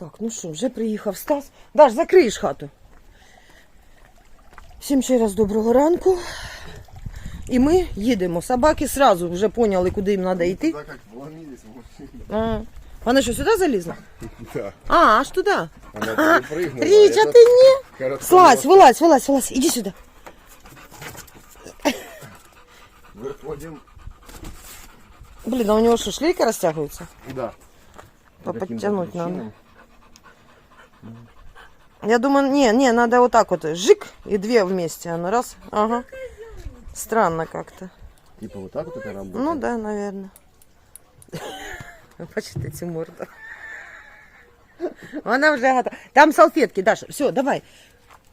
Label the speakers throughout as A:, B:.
A: Так, ну що, вже приїхав Стас. Даш, закриєш хату. Всім ще раз доброго ранку. І ми їдемо. Собаки сразу вже поняли, куди їм треба йти.
B: Туда как вломились в машину.
A: А, вона що, сюди залізла?
B: Да.
A: А, аж туди.
B: Она перепрыгнула.
A: Річ, а
B: этот
A: ти ні?
B: коротконос
A: Слазь, вилазь, вилазь, вилазь. Іди сюди.
B: Выходим.
A: Блін, а у нього що, шлейка розтягується?
B: Да.
A: Поподтянуть надо. Я думаю, не, не, надо вот так вот, жик, и две вместе, оно раз, ага. Странно как-то.
B: Типа вот так вот это работает?
A: Ну да, наверное. Цю морду. Вона вже готова. Там салфетки, Даша. Все, давай.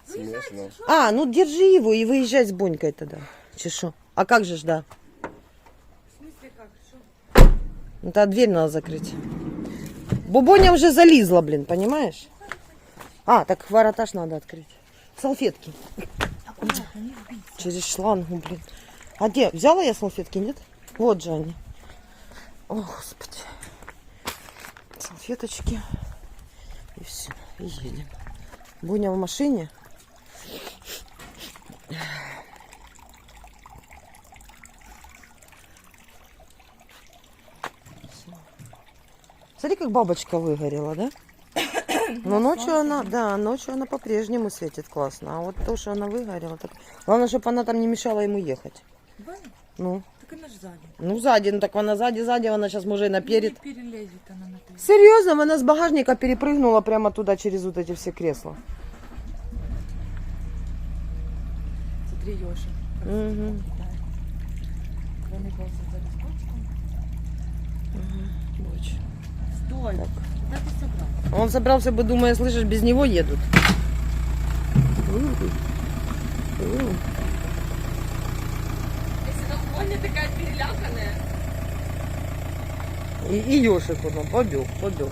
B: Смешно.
A: А, ну держи его и выезжай с Бонькой тогда. Чи шо? А как же ж, да? Ну, тогда дверь надо закрыть. Бубоня уже залезла, блин, понимаешь? А, так воротаж надо открыть. Салфетки. Через шлангу, блин. А где? Взяла я салфетки, нет? Вот же они. О, Господи. Салфеточки. И все. И едем. Буня в машине. Смотри, как бабочка выгорела, да? Но ночью она, да, ночью она по-прежнему светит классно. А вот то, что она выгорела, так... Главное, чтобы она там не мешала ему ехать.
C: Ваня,
A: Ну,
C: так она ж сзади.
A: ну сзади, ну так она сзади, сзади, она сейчас может и наперед.
C: Не перелезет она на ты.
A: Серьезно, она с багажника перепрыгнула прямо туда через вот эти все кресла.
C: Смотри, Ёша. летает. Кроме голоса за листочком. Стой!
A: Так. Он собрался бы, думая, слышишь, без него едут. И, и ешик он побег, побег.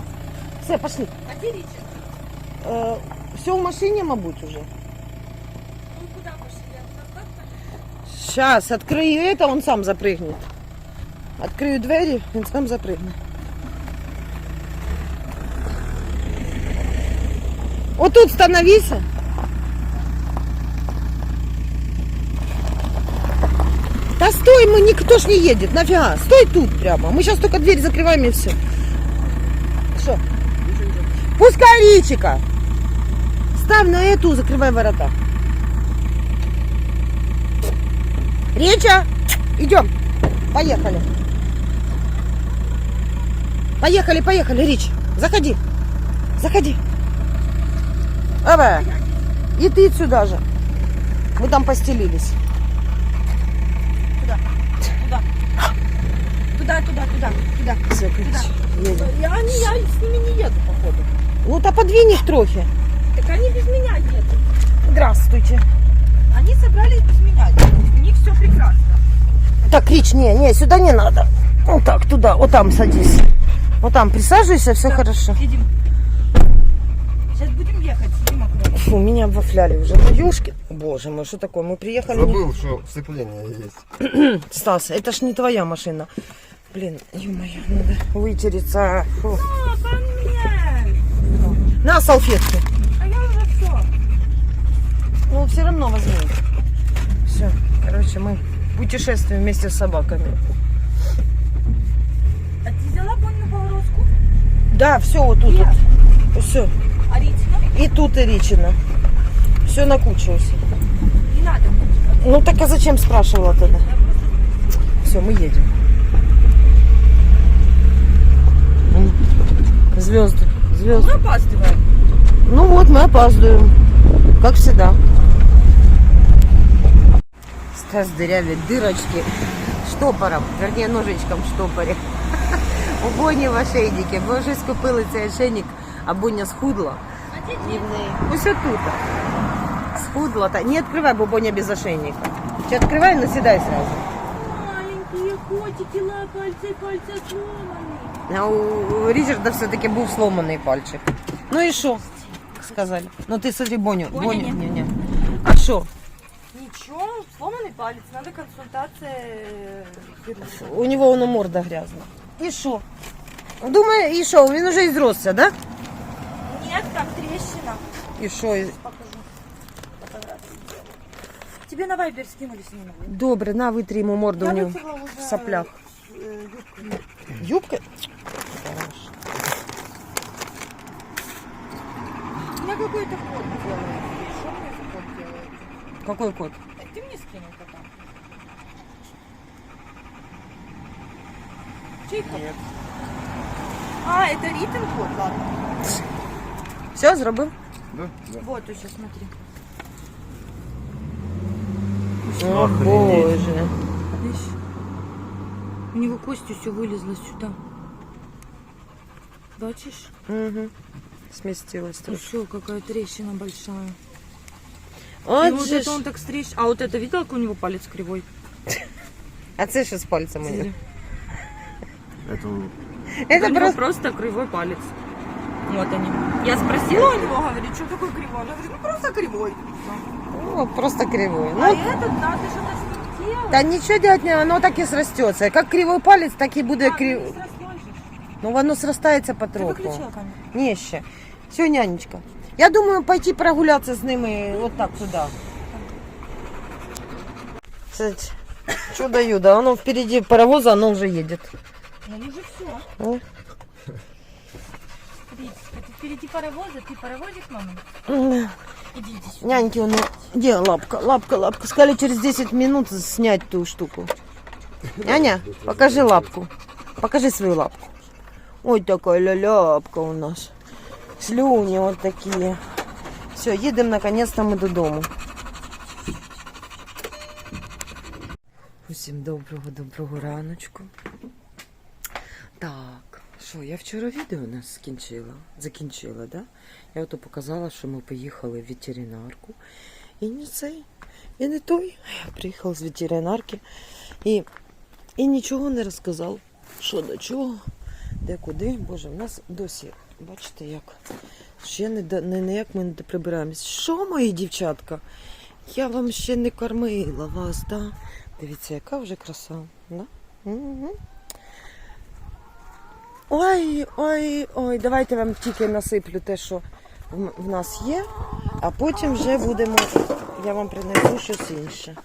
A: Все, пошли.
C: Ричард?
A: все в машине, мабуть, уже. Сейчас, открою это, он сам запрыгнет. Открою двери, он сам запрыгнет. Вот тут становись. Да стой, мы никто ж не едет, нафига? Стой тут прямо. Мы сейчас только дверь закрываем и все. Что? Пускай Ричика. Ставь на эту, закрывай ворота. Реча, идем. Поехали. Поехали, поехали, Рич. Заходи. Заходи. Давай. И ты сюда же. Мы там постелились.
C: Туда, туда, туда, туда.
A: Все, едем.
C: Я, они, я с ними не еду, походу.
A: Ну, то подвинь их трохи.
C: Так они без меня едут.
A: Здравствуйте.
C: Они собрались без меня. У них все прекрасно.
A: Так, Рич, не, не, сюда не надо. Вот так, туда, вот там садись. Вот там присаживайся, все хорошо.
C: Едем. Сейчас будем ехать.
A: Фу, меня обвафляли уже. Ну, ёшки. Боже мой, что такое? Мы приехали... не-
B: Забыл, что сцепление есть.
A: Стас, это ж не твоя машина. Блин, ё-моё, надо вытереться. Фу. На салфетки.
C: А я уже все.
A: Ну, все равно возьми. Все, короче, мы путешествуем вместе с собаками.
C: А ты взяла Бонну поворотку?
A: Да, все вот тут. Вот. Все. И тут и Ричина. Все на кучу. всё.
C: Не надо.
A: Ну так а зачем спрашивала тогда? Все, мы едем. Звезды, звезды.
C: Мы опаздываем.
A: Ну вот, мы опаздываем. Как всегда. Стас дырявит дырочки штопором, вернее ножичком в штопорі. У Боні в ошейнике. Ми вже скупили цей ошейник, а Боня схудла.
C: А где
A: І в неї. Ось отут. Схудла. Та... Не відкривай, бо Боня без ошейника. Чи відкривай, но сідай сразу.
C: Маленькие котики, пальцы, пальцы сломаны.
A: А у у Річарда все-таки був сломаний пальчик. Ну і що? Сказали. Ну ти смотри, Боню.
C: Боня
A: Боню.
C: ні.
A: Ні, ні. А що?
C: Ничего, сломанный палец, надо консультация э, хирурга.
A: У него воно морда грязна. І що? Думає, і що? Він уже і зросся, да?
C: Нет, как трещина.
A: І що? і-
C: Покажу. Фотографию сделаю. Тебе на вайбер скинули с ними.
A: Добре, на витрі йому морду у
C: Я
A: нього
C: вытерла уже
A: в соплях.
C: э, юбкой.
A: Юбка?
C: У меня какой-то код делает. Что мне за код делает?
A: Какой кот?
C: Э, Ты мне скинул кота? Чей код?
B: Нет.
C: А, это Ритин код? Ладно.
A: Все, зробив?
B: Да? Да.
C: Вот, еще смотри.
A: О, Боже.
C: Видишь? У него костью все вылезло сюда. Бачишь?
A: Угу. Сместилась.
C: Еще какая трещина большая. Вот
A: же
C: это он так стрещ. А вот это видел, как у него палец кривой?
A: А це що з пальцем у нього?
B: Это
A: Это
C: у него
A: просто...
C: просто кривой палец. Вот они. Я спросила у него, говорит, что такое кривой? Он говорит, ну просто кривой.
A: О, просто кривой.
C: А
A: Ну,
C: этот надо что-то с ним делать.
A: та нічого делать не, воно так і срастеться. Як кривий палець, так і буде
C: А,
A: крив...
C: ну, срослось же.
A: Ну, воно срастається
C: Ты
A: потроху.
C: выключила камеру?
A: Ні, ще. Все, нянечка. Я думаю, пойти прогуляться з ними вот так туди. Це чудо-юдо. Оно впереди паровоза, оно уже едет.
C: Ну уже все.
A: О.
C: Впереди паровоза, ты паровозик, мама?
A: М.
C: Идите сюда.
A: Няньки, ну, где лапка, лапка, лапка. Сказали через 10 минут снять ту штуку. Няня, покажи лапку. Покажи свою лапку. Ой, такая ля-ляпка у нас. Слюни вот такие. Все, едем наконец-то мы додому. Усім доброго, доброго раночку. Так, що, я вчора відео у нас скінчила, закінчила, да? Я ото показала, що ми поїхали в ветеринарку. І не цей, і не той. Я приїхала з ветеринарки і, і нічого не розказав, що до чого, де куди. Боже, в нас досі, бачите, як ще не, не, не як ми не прибираємось. Що, мої дівчатка? Я вам ще не кормила вас, да? Дивіться, яка вже краса. Да? Угу. Ой, ой, ой, давайте вам тільки насиплю те, що в, нас є, а потім вже будемо. Я вам принесу щось інше.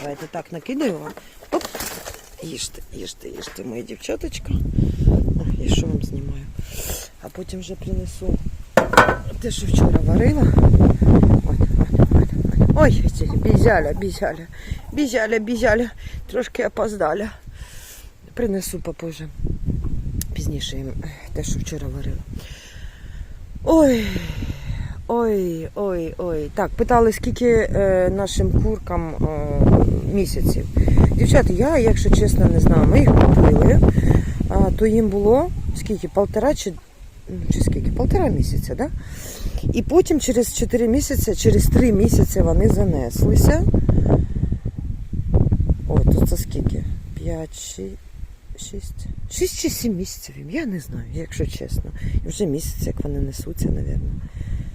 A: Давайте так накидаю вам. Оп. Їжте, їжте, їжте, мої дівчаточка. О, Я що вам знімаю? А потім вже принесу те, що вчора варила. Ой, бізяля, бізяля, бізяля, бізяля. Трошки опоздали. Принесу попозже. Пізніше їм те, що вчора варила. Ой. Ой, ой, ой. Так, питали, скільки е, нашим куркам е, місяців. Дівчата, я, якщо чесно, не знаю. Ми їх купили, а, то їм було скільки? Полтора чи, чи скільки? Полтора місяця, да? І потім через 4 місяці, через 3 місяці вони занеслися. Ой, тут це скільки? 5, 6, 6, 6 чи 7 місяців їм, я не знаю, якщо чесно. І вже місяць, як вони несуться, напевно.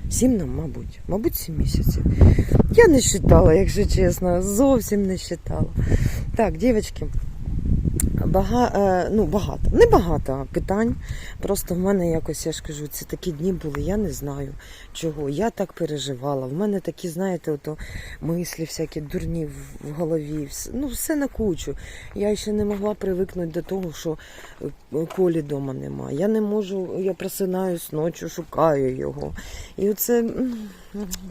A: Сім нам, мабуть. Мабуть, сім місяців. Я не считала, якщо чесно, зовсім не считала. Так, дівчатки, бага, е, ну, багато, не багато питань. Просто в мене якось, я ж кажу, ці такі дні були, я не знаю чого. Я так переживала. В мене такі, знаєте, ото мислі всякі дурні в голові. Ну, все на кучу. Я ще не могла привикнути до того, що е, колі вдома нема. Я не можу, я просинаюсь ночі, шукаю його. І оце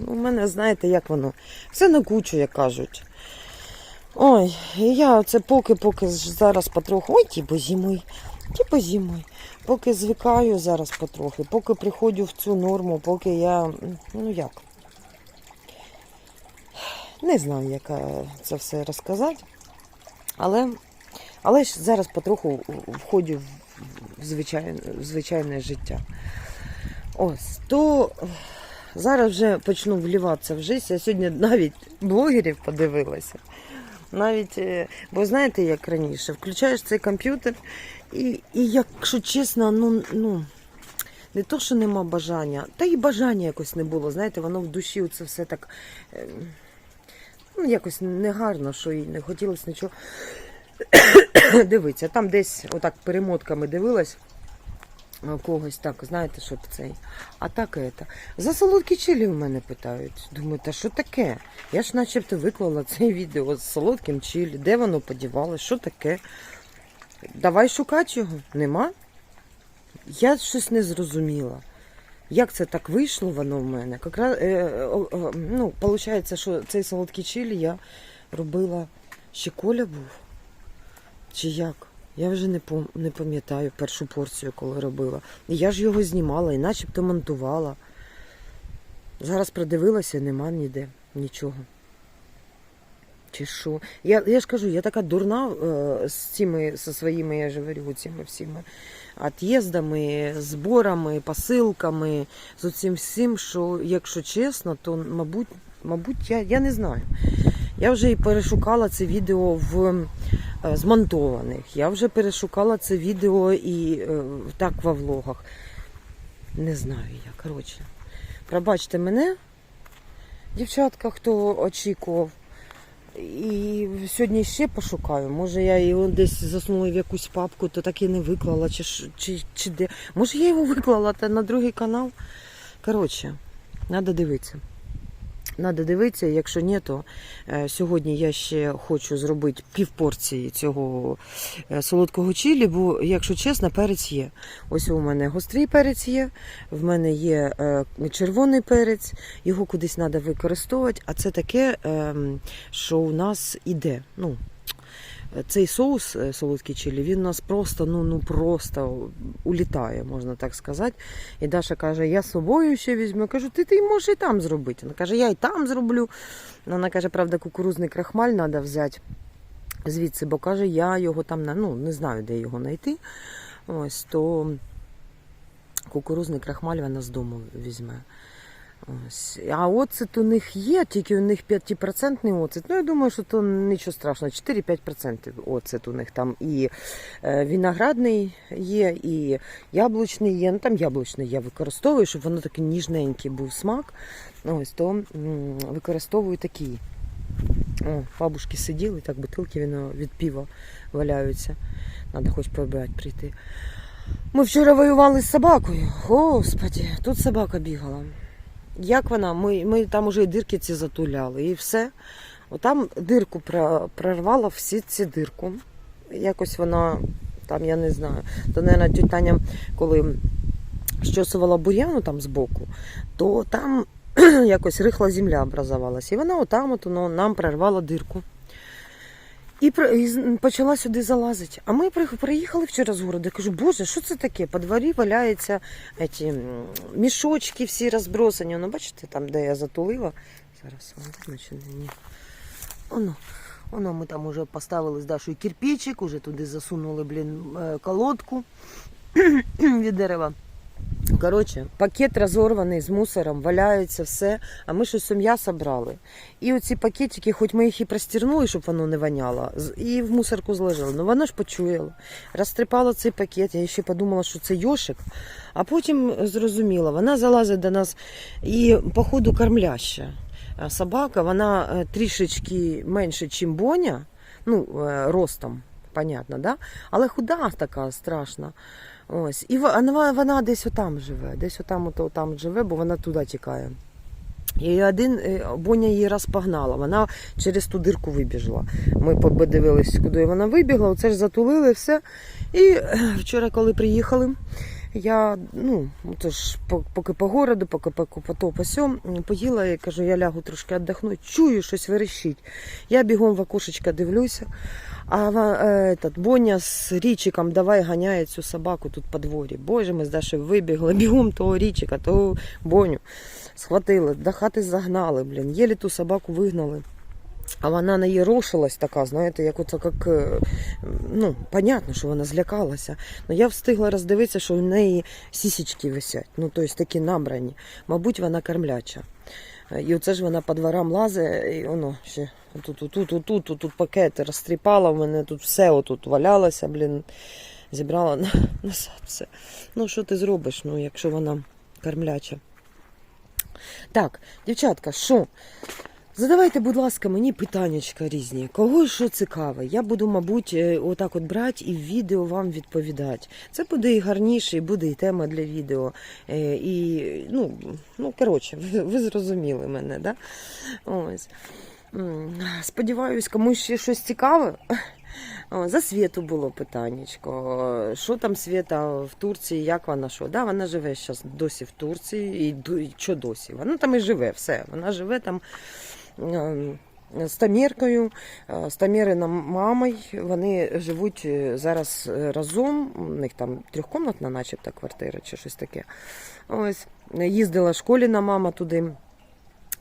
A: у мене, знаєте, як воно? Все на кучу, як кажуть. Ой, і я оце поки-поки зараз потроху. Ой, тіпо зимой, тіпо зимой. Поки звикаю зараз потрохи, поки приходжу в цю норму, поки я. Ну як? Не знаю, як е, це все розказати. Але, але ж зараз потроху входжу в, звичайне, в звичайне життя. Ось, то зараз вже почну вліватися в життя. Я сьогодні навіть блогерів подивилася. Навіть, е, бо знаєте, як раніше, включаєш цей комп'ютер, і, і якщо чесно, ну, ну не то, що нема бажання, та й бажання якось не було. Знаєте, воно в душі це все так е, ну, якось негарно, що і не хотілося нічого дивитися. Там десь отак перемотками дивилась. Е, когось так, знаєте, щоб цей. А так это. За солодкі чилі в мене питають. Думаю, та що таке? Я ж начебто виклала це відео з солодким чилі. Де воно подівалось? Що таке? Давай шукати його. Нема? Я щось не зрозуміла. Як це так вийшло воно в мене? Как раз, е, ну, виходить, що цей солодкий чилі я робила ще Коля був. Чи як? Я вже не, пам'ятаю першу порцію, коли робила. І я ж його знімала і начебто монтувала. Зараз придивилася, нема ніде нічого. Чи що? Я, я ж кажу, я така дурна е, з цими, зі своїми, я ж говорю, цими всіми от'їздами, зборами, посилками, з цим всім, що, якщо чесно, то, мабуть, мабуть, я, я не знаю. Я вже і перешукала це відео в е, змонтованих. Я вже перешукала це відео і е, так во влогах. Не знаю я, коротше. Пробачте мене, дівчатка, хто очікував. І сьогодні ще пошукаю. Може, я його десь засунула в якусь папку, то так і не виклала, чи, чи, чи де. Може, я його виклала та на другий канал. Коротше, треба дивитися. Надо дивитися, якщо ні, то е, сьогодні я ще хочу зробити півпорції цього е, солодкого чилі, бо, якщо чесно, перець є. Ось у мене гострий перець є, в мене є е, червоний перець, його кудись треба використовувати, а це таке, е, що у нас іде. Ну, цей соус е, солодкий чилі, він нас просто, ну, ну просто улітає, можна так сказати. І Даша каже, я з собою ще візьму. Я кажу, ти, ти можеш і там зробити. Вона каже, я і там зроблю. Вона каже, правда, кукурузний крахмаль треба взяти звідси, бо каже, я його там ну, не знаю, де його знайти. Ось то кукурузний крахмаль вона з дому візьме. Ось. А оцет у них є, тільки у них 5% оцет. Ну, я думаю, що то нічого страшного. 4-5% оцет у них там і е, виноградний є, і яблучний є. Ну там яблучний я використовую, щоб воно такий ніжненький був смак. Ось то використовую такий. О, бабушки сиділи, так бутилки вино від пива валяються. Треба хоч побрати прийти. Ми вчора воювали з собакою. Господі, тут собака бігала. Як вона? Ми, ми там уже і дирки ці затуляли, і все. Отам дирку про- прорвала всі ці дирку. Якось вона, там я не знаю, то, мабуть, тітя Таня, коли щосувала бур'яну там збоку, то там якось рихла земля образувалася. І вона отам от, ну, нам прорвала дирку. І, почала сюди залазити. А ми при- приїхали вчора з городу. Я кажу, боже, що це таке? По дворі валяються ці, мішочки всі розбросані. Ну, бачите, там, де я затулила. Зараз чи ні? Ні. Оно. Воно ми там уже поставили з Дашою кирпичик, уже туди засунули, блін, е, колодку від дерева. Коротше, пакет розорваний з мусором, валяється все, а ми щось м'ясо брали. І оці пакетики, хоч ми їх і простірнули, щоб воно не воняло, і в мусорку зложили. Ну воно ж почуяло. Розтрипала цей пакет, я ще подумала, що це йошик. А потім зрозуміла, вона залазить до нас і, походу, кормляща. Собака, вона е, трішечки менше, ніж Боня, ну, е, ростом, понятно, да? але худа така страшна. Ось. І вона, вона десь отам живе, десь отам, ото, там живе, бо вона туди тікає. І один е, Боня її раз погнала, вона через ту дирку вибіжла. Ми подивилися, куди вона вибігла, оце ж затулили все. І е, вчора, коли приїхали, я, ну, то ж, поки по городу, поки по, по то, по сьом, поїла і кажу, я лягу трошки віддохну, чую, щось верещить. Я бігом в окошечко дивлюся, а е, этот, Боня з річиком давай ганяє цю собаку тут по дворі. Боже, ми з Дашею вибігли, бігом того річика, того Боню. Схватили, до хати загнали, блін, єлі ту собаку вигнали. А вона не рошилась така, знаєте, як оце, як, е, ну, понятно, що вона злякалася. Ну я встигла роздивитися, що в неї сісічки висять, ну, тобто такі набрані. Мабуть, вона кормляча. Е, І оце ж вона по дворам лазить, і воно ще тут, тут, тут, тут, тут, пакети розтріпала, в мене тут все отут валялося, блін, зібрала на, назад все. Ну, що ти зробиш, ну, якщо вона кормляча. Так, дівчатка, що? Задавайте, будь ласка, мені питаннячка різні. Кого що цікаве. Я буду, мабуть, е, отак от брати і в відео вам відповідати. Це буде і гарніше, і буде і тема для відео. Е, І, ну, ну коротше, ви, ви зрозуміли мене, да? Ось. Сподіваюсь, комусь ще щось цікаве. За Світу було питаннячко. Що там Світа в Турції, як вона що? Да, вона живе зараз досі в Турції. І, що досі? Вона там і живе, все. Вона живе там ем, з Таміркою, е, з Таміриною мамою. Вони живуть е, зараз разом. У них там трьохкомнатна, начебто, квартира чи щось таке. Ось. Їздила школіна мама туди.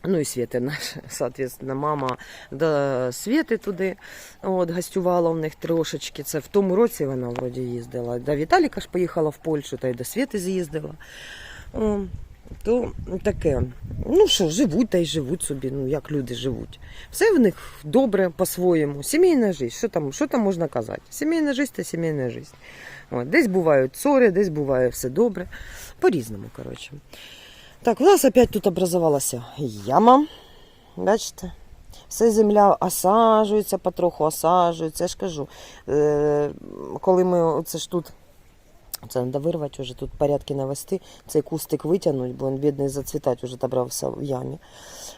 A: Ну і Світи наша, соответственно, мама до Світи туди от, гостювала в них трошечки. Це в тому році вона вроді їздила. До Віталіка ж поїхала в Польщу, та й до Світи з'їздила. О, то таке. Ну що, живуть та й живуть собі, ну як люди живуть. Все в них добре по-своєму. Сімейна життя. Що там, що там можна казати? Сімейна життя та сімейна життя. Десь бувають ссори, десь буває все добре. По-різному, коротше. Так, у нас опять тут образувалася яма. Бачите? Все земля осаджується, потроху осаджується. Я ж кажу, е, коли ми оце ж тут, це треба вирвати, вже тут порядки навести, цей кустик витягнуть, бо він бідний зацвітати вже добрався в ямі.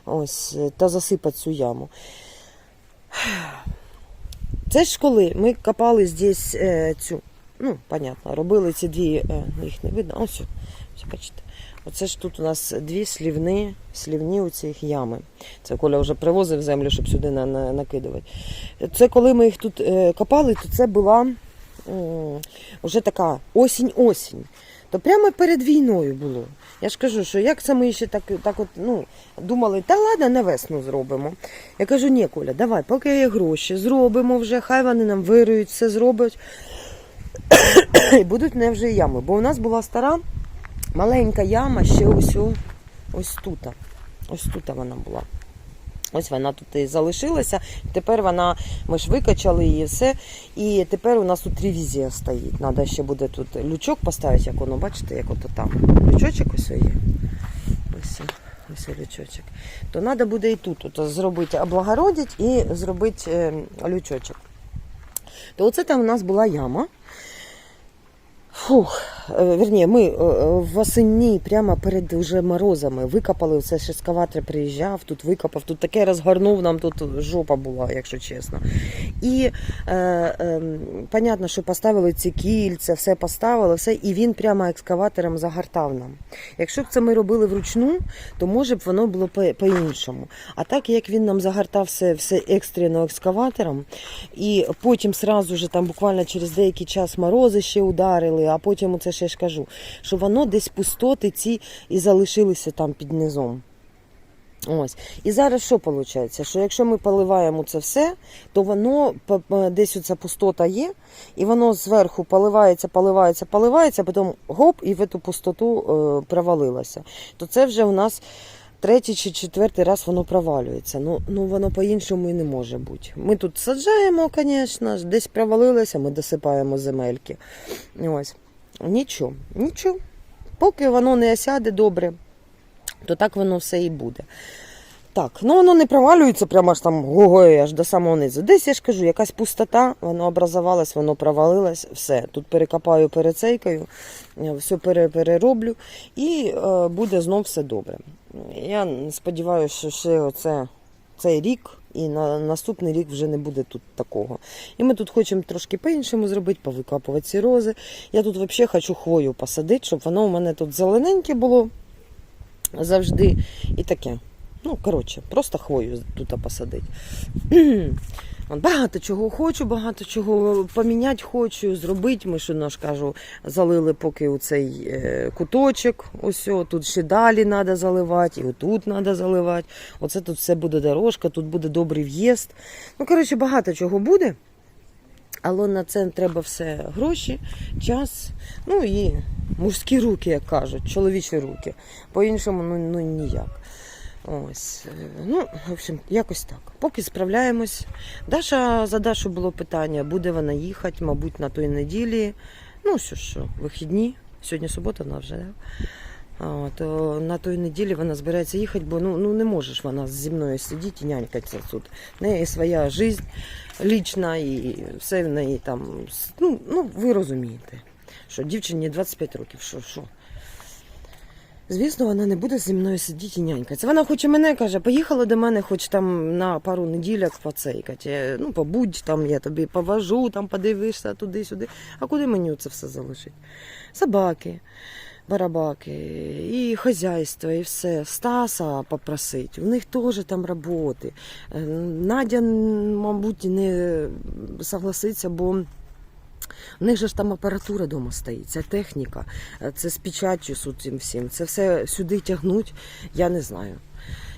A: Ось, е, та засипати цю яму. Це ж коли ми копали здесь е, цю, ну, понятно, робили ці дві, їх не видно, ось, бачите. Оце ж тут у нас дві слівни, слівні у цих ями. Це Коля вже привозив землю, щоб сюди на, на, накидувати. Це коли ми їх тут е, копали, то це була вже така осінь-осінь. То прямо перед війною було. Я ж кажу, що як це ми ще так, так от, ну, думали, та ладно, на весну зробимо. Я кажу, ні, Коля, давай, поки є гроші, зробимо вже, хай вони нам вирують, все зроблять. І будуть не вже ями. Бо у нас була стара маленька яма ще ось, ось тут. Ось тут вона була. Ось вона тут і залишилася. Тепер вона, ми ж викачали її все. І тепер у нас тут ревізія стоїть. Треба ще буде тут лючок поставити, як воно, бачите, як ото там. Лючочок ось є. Ось, ось лючочок. То треба буде і тут от, зробити, облагородити і зробити е, лючочок. То оце там у нас була яма. Фух, е, вірні, ми е, е, восені, прямо перед уже морозами, викопали це ж ескаватор приїжджав, тут викопав, тут таке розгорнув, нам тут жопа була, якщо чесно. І е, е, понятно, що поставили ці кільця, все поставили, все, і він прямо екскаватором загортав нам. Якщо б це ми робили вручну, то може б воно було по- по-іншому. А так як він нам загортав все, все екстрено екскаватором, і потім сразу же там буквально через деякий час морози ще ударили, а потім це ще ж кажу, що воно десь пустоти ці і залишилися там під низом. Ось. І зараз що виходить? Що якщо ми поливаємо це все, то воно десь оця пустота є, і воно зверху поливається, поливається, поливається, потім гоп, і в цю пустоту е, провалилося. То це вже у нас третій чи четвертий раз воно провалюється. Ну, ну воно по-іншому і не може бути. Ми тут саджаємо, звісно, десь провалилося, ми досипаємо земельки. Ось. Нічого, нічого. Поки воно не осяде добре, то так воно все і буде. Так, ну воно не провалюється прямо аж там гогою, аж до самого низу. Десь я ж кажу, якась пустота, воно образувалось, воно провалилось, все. Тут перекопаю, перецейкаю, е, все перероблю і е, буде знов все добре. Я сподіваюся, що ще оце, цей рік і на наступний рік вже не буде тут такого. І ми тут хочемо трошки по-іншому зробити, повикапувати ці рози. Я тут взагалі хочу хвою посадити, щоб воно у мене тут зелененьке було завжди. І таке. Ну, коротше, просто хвою тут посадити. Багато чого хочу, багато чого поміняти хочу, зробити. Ми що наш кажу, залили поки у цей е, куточок. Ось тут ще далі треба заливати, і отут треба заливати. Оце тут все буде дорожка, тут буде добрий в'їзд. Ну, коротше, багато чого буде. Але на це треба все гроші, час, ну і мужські руки, як кажуть, чоловічі руки. По-іншому ну, ну ніяк. Ось, е, ну, в общем, якось так. Поки справляємось. Даша, за Дашу було питання, буде вона їхати, мабуть, на той неділі. Ну, що, що, вихідні. Сьогодні субота вона вже. А, то на той неділі вона збирається їхати, бо ну, ну не можеш вона зі мною сидіти і нянькатися тут. В неї своя життя лічна і все в неї там. Ну, ну ви розумієте, що дівчині 25 років, що, що. Звісно, вона не буде зі мною сидіти і нянькатися. Вона хоче мене каже, поїхала до мене, хоч там на пару неділяк поцейкати. Ну, побудь там, я тобі повожу, там подивишся туди-сюди. А куди мені це все залишить? Собаки, барабаки, і хазяйство, і все. Стаса попросить. У них теж там роботи. Е, Надя, мабуть, не согласиться, бо. У них же ж там апаратура вдома стоїть, ця техніка, е, це з печаттю цим всім. Це все сюди тягнуть, я не знаю.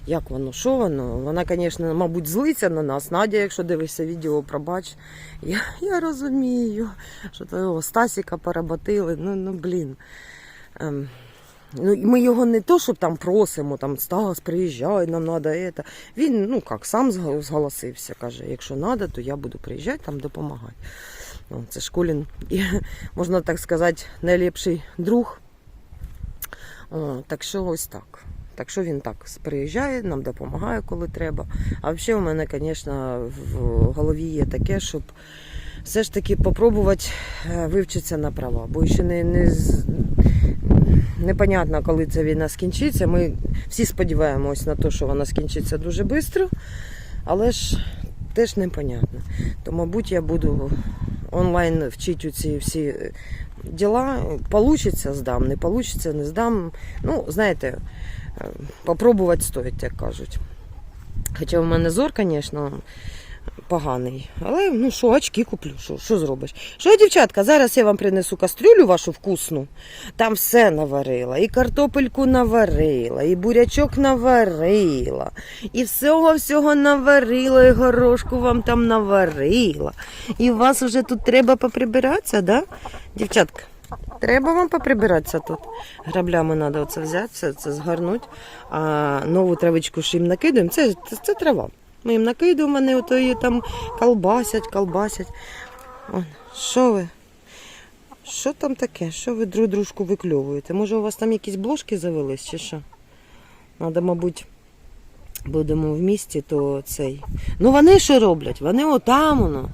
A: Як воно, що воно? Вона, звісно, мабуть, злиться на нас. Надя, якщо дивишся відео, пробач. Я, я розумію, що твого Стасіка поработили. Ну, ну блін. Ем, ну, ми його не то, щоб там просимо, там Стас, приїжджай, нам треба це. Він, ну як, сам зголосився, каже, якщо треба, то я буду приїжджати там допомагати. Ну, це Школін, і, можна так сказати, найліпший друг. О, так що ось так. Так що він так приїжджає, нам допомагає, коли треба. А взагалі у мене, звісно, в голові є таке, щоб все ж таки попробувати е, вивчитися на права. Бо ще не, не, непонятно, коли ця війна скінчиться. Ми всі сподіваємось на те, що вона скінчиться дуже швидко, але ж теж непонятно. То, мабуть, я буду онлайн вчити ці всі е, діла. Получиться, здам, не получиться, не здам. Ну, знаєте, е, попробувати стоїть, як кажуть. Хоча в мене зор, звісно, поганий. Але ну що, очки куплю, що, що зробиш? Що, дівчатка, зараз я вам принесу кастрюлю вашу вкусну. Там все наварила. І картопельку наварила, і бурячок наварила, і всього-всього наварила, і горошку вам там наварила. І у вас вже тут треба поприбиратися, да? Дівчатка, треба вам поприбиратися тут. Граблями треба оце взяти, все це згорнути. А нову травичку ж їм накидаємо. Це, це, це трава. Ми їм накидаємо, вони ото її там колбасять, колбасять. О, що ви? Що там таке? Що ви друг дружку викльовуєте? Може, у вас там якісь блошки завелись чи що? Надо, мабуть, будемо в місті, то цей. Ну вони що роблять? Вони отам воно.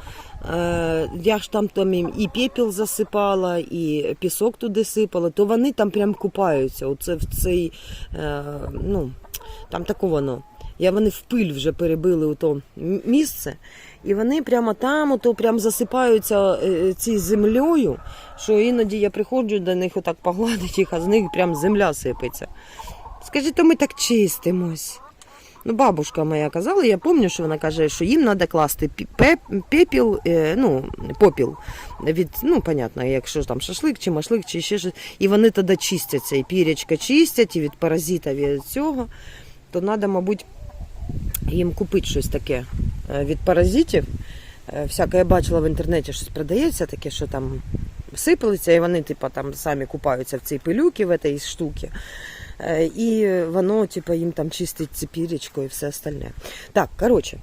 A: Е, я ж там, там їм і пепел засипала, і пісок туди сипала, то вони там прям купаються. Оце в цей, е, ну, там тако воно. Я вони в пиль вже перебили у то місце, і вони прямо там, ото прям засипаються е, ці землею, що іноді я приходжу до них отак погладити їх, а з них прям земля сипеться. Скажіть, то ми так чистимось. Ну, бабушка моя казала, я пам'ятаю, що вона каже, що їм треба класти пепіл, е, ну, попіл від, ну, понятно, якщо там шашлик чи машлик, чи ще щось. І вони тоді чистяться, і пірячка чистять, і від паразита від цього. То треба, мабуть, їм купити щось таке е, від паразитів. Е, Всяке я бачила в інтернеті, щось продається таке, що там сиплеться, і вони, типу, там самі купаються в цій пилюки, в цій штуці. Е, І воно, типу, їм там чистить цепіречко і все остальне. Так, коротше.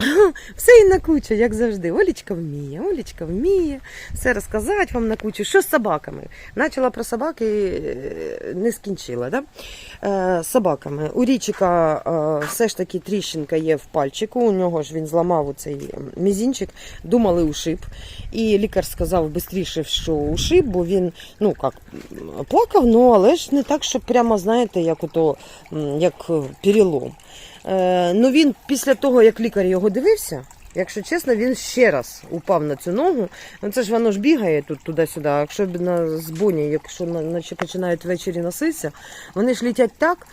A: Все і на кучу, як завжди. Олічка вміє, Олічка вміє все розказати вам на кучу. Що з собаками? Начала про собаки, е, не скінчила. Да? Е, собаками. У Річика е, все ж таки тріщинка є в пальчику. У нього ж він зламав оцей мізінчик, думали ушиб. І лікар сказав швидше, що ушиб, бо він ну як плакав, ну але ж не так, що прямо знаєте, як ото як е, перелом. Е, ну він після того, як лікар його дивився, якщо чесно, він ще раз упав на цю ногу. Ну це ж воно ж бігає тут туди-сюди. Якщо б на збоні, якщо наче починають ввечері носитися, вони ж літять так.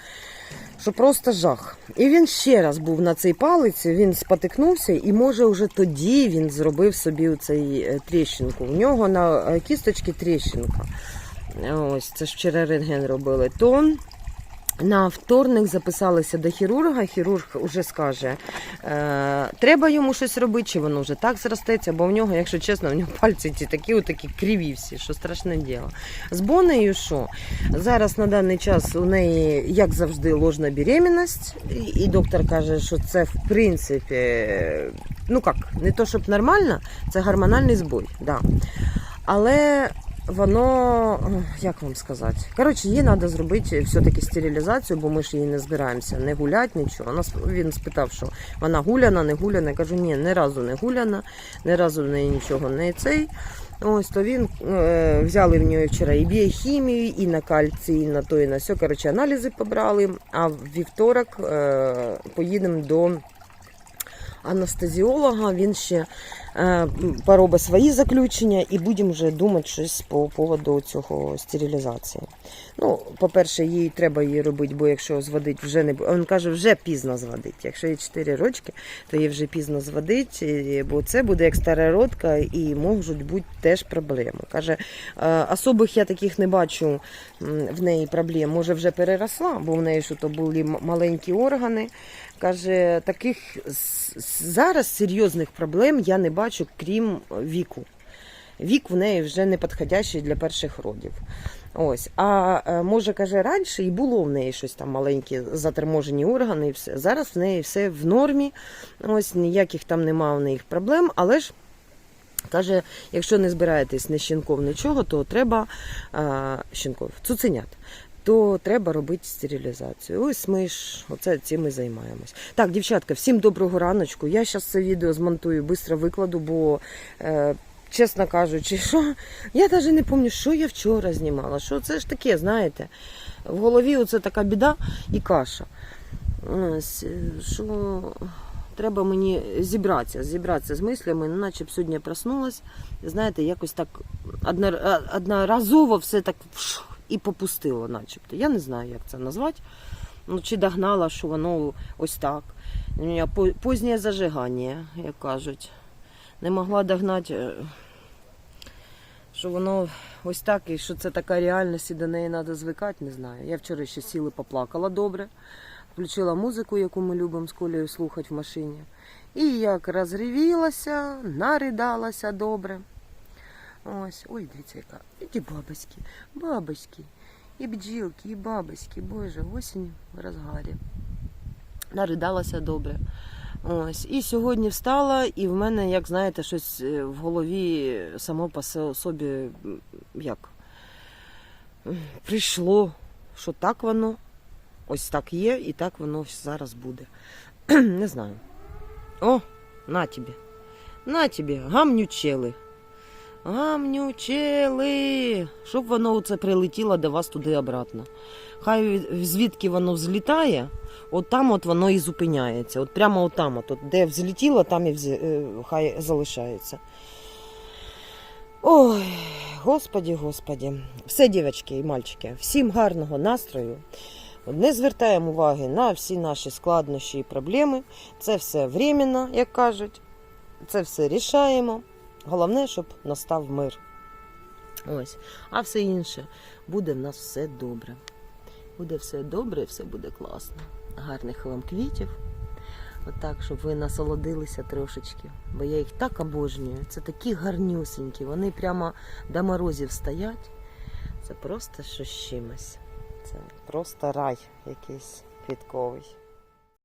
A: Що просто жах. І він ще раз був на цій палиці, він спотикнувся, і може вже тоді він зробив собі цей е, тріщинку. У нього на е, кісточці тріщинка. Ось це ж вчора рентген робили. То на вторник записалися до хірурга. Хірург вже скаже, е, треба йому щось робити, чи воно вже так зростеться, бо в нього, якщо чесно, в нього пальці ці такі, такі криві всі, що страшне діло. З Бонею що? Зараз на даний час у неї, як завжди, ложна беременність, і- доктор каже, що це в принципі, ну як, не то щоб нормально, це гормональний збой. Да. Але воно, е, як вам сказати, коротше, їй треба зробити все-таки стерилізацію, бо ми ж її не збираємося не гулять, нічого. Вона, він спитав, що вона гуляна, не гуляна. Я кажу, ні, ні разу не гуляна, ні разу в неї нічого не цей. Ось то він е, взяли в нього вчора і біохімію, і на кальцій, і на то, і на все. Коротше, аналізи побрали. А в вівторок е, поїдемо до анестезіолога. Він ще поробить свої заключення і будемо вже думати щось по поводу цього стерилізації. Ну, по-перше, їй треба її робити, бо якщо зводить вже не Він каже, вже пізно зводить. Якщо їй 4 рочки, то їй вже пізно зводить, бо це буде як стара родка і можуть бути теж проблеми. Каже, е, особих я таких не бачу в неї проблем. Може, вже переросла, бо в неї що то були маленькі органи. Каже, таких зараз серйозних проблем я не бачу, крім віку. Вік в неї вже не підходящий для перших родів. Ось. А е, може, каже, раніше і було в неї щось там маленькі заторможені органи і все. Зараз в неї все в нормі. Ось ніяких там немає в неї проблем, але ж. Каже, якщо не збираєтесь ні щенков, нічого, то треба а, щенков, цуценят, то треба робити стерилізацію. Ось ми ж оце цим і займаємось. Так, дівчатка, всім доброго раночку. Я зараз це відео змонтую, швидко викладу, бо, е, чесно кажучи, що я навіть не пам'ятаю, що я вчора знімала. Що це ж таке, знаєте? В голові оце така біда і каша. Е, що треба мені зібратися, зібратися з мислями, ну, наче б сьогодні проснулась. Знаєте, якось так одноразово все так і попустило, начебто. Я не знаю, як це назвати. Ну, чи догнала, що воно ось так. Позднє зажигання, як кажуть. Не могла догнати, е, що воно ось так, і що це така реальність, і до неї треба звикати, не знаю. Я вчора ще сіли поплакала добре. Включила музику, яку ми любимо з Колею слухати в машині. І як розривілася, наридалася добре. Ось, ой, дивіться, яка. І ті бабочки, бабочки, і бджілки, і бабочки. Боже, осінь в розгарі. Наридалася добре. Ось. І сьогодні встала, і в мене, як знаєте, щось е, в голові само по собі як прийшло, що так воно, ось так є, і так воно зараз буде. Не знаю. О, на тобі. На тобі, гамнючели. Гамнючели. Щоб воно оце прилетіло до вас туди обратно. Хай звідки воно взлітає, от там от воно і зупиняється. От прямо от там, от, от, де взлетіло, там і взі- е, хай залишається. Ой, господі, господі. Все, дівчатки і мальчики, всім гарного настрою. Не звертаємо уваги на всі наші складнощі і проблеми. Це все временно, як кажуть. Це все рішаємо. Головне, щоб настав мир. Ось. А все інше буде в нас все добре. Буде все добре, все буде класно. Гарних вам квітів. Отак, щоб ви насолодилися трошечки. Бо я їх так обожнюю. Це такі гарнюсінькі. Вони прямо до морозів стоять. Це просто щось з чимось. Це просто рай якийсь квітковий.